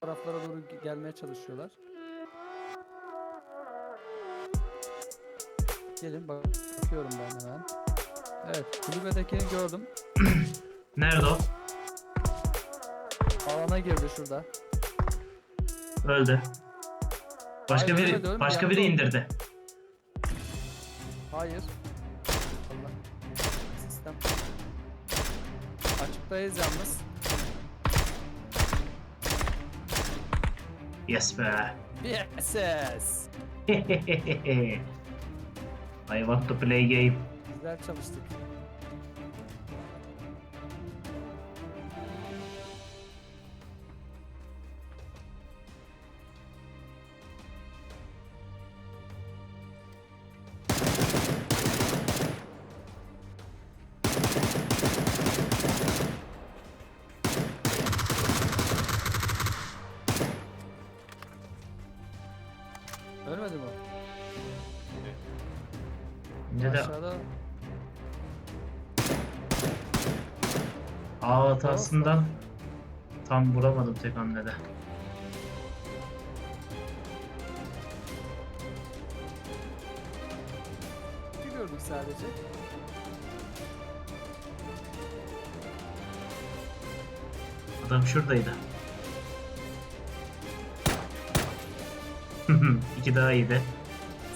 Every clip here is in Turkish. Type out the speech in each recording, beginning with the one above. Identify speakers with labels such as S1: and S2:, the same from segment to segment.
S1: taraflara doğru ge- gelmeye çalışıyorlar. Gelin bak bakıyorum ben hemen. Evet kulübedekini gördüm.
S2: Nerede o?
S1: Alana girdi şurada.
S2: Öldü. Başka
S1: Hayır,
S2: biri
S1: ölmedi,
S2: başka biri indirdi.
S1: Hayır. Allah. Sistem. Açıktayız yalnız.
S2: Yes be.
S1: Yes.
S2: I want to play game.
S1: Güzel çalıştık.
S2: Önce de
S1: Aşağıda
S2: A hatasından tam vuramadım tek hamlede.
S1: iki gördük sadece.
S2: Adam şuradaydı. İki daha iyiydi.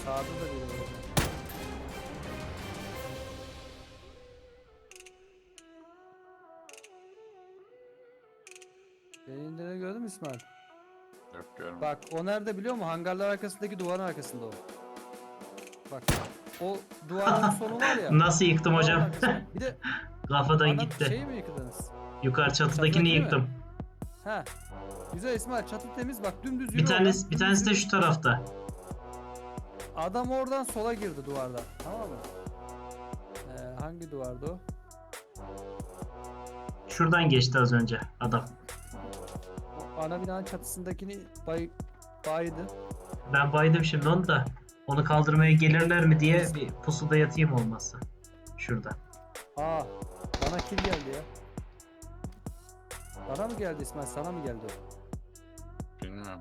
S1: Sağda da biri var. Beni indireni gördün mü İsmail?
S3: Yok görmedim.
S1: Bak o nerede biliyor musun? Hangarlar arkasındaki duvarın arkasında o. Bak o duvarın sonu var ya.
S2: Nasıl yıktım
S1: duvarın
S2: hocam?
S1: arkasında. Bir de
S2: Kafadan
S1: adam
S2: gitti.
S1: şeyi mi yıkadınız?
S2: Yukarı çatıdakini
S1: Çatıdaki mi?
S2: yıktım.
S1: Ha. Güzel İsmail çatı temiz bak dümdüz yürü
S2: Bir
S1: oradan,
S2: tanesi bir
S1: dümdüz
S2: tanesi de
S1: yürü.
S2: şu tarafta.
S1: Adam oradan sola girdi duvardan. Tamam mı? Ee, hangi duvardı o?
S2: Şuradan geçti az önce adam.
S1: Ana binanın çatısındakini bay baydı.
S2: Ben baydım şimdi onu da. Onu kaldırmaya gelirler mi diye bir pusuda yatayım olmazsa. Şurada.
S1: Aa, bana kill geldi ya. Bana mı geldi İsmail? Sana mı geldi o?
S3: Bilmiyorum.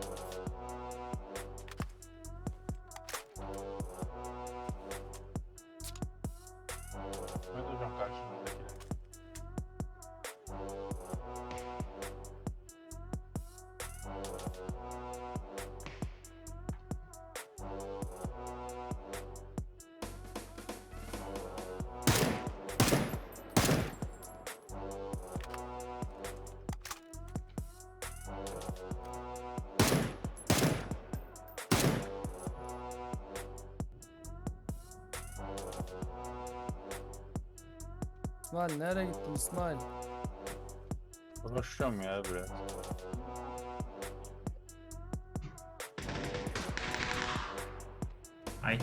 S3: Thank you.
S1: İsmail nereye gittin İsmail?
S3: Uğraşacağım ya biraz.
S2: Ay.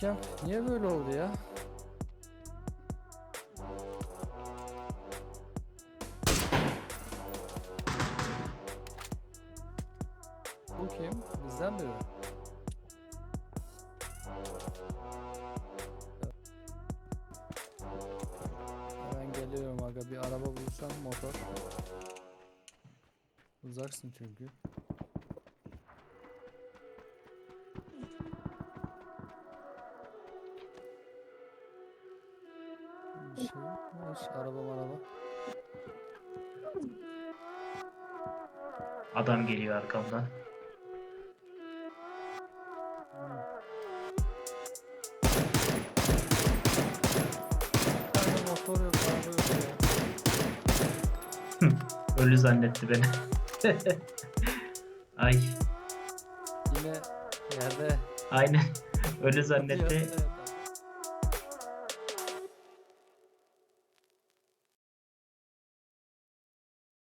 S1: Kemp niye böyle oldu ya? Biri. Hemen geliyorum aga bir araba bulsam motor. Uzaksın çünkü. Bir şey yok. Araba araba.
S2: Adam geliyor arkamdan. Ölü zannetti beni. Ay
S1: Yine yerde.
S2: aynen ölü zannetti.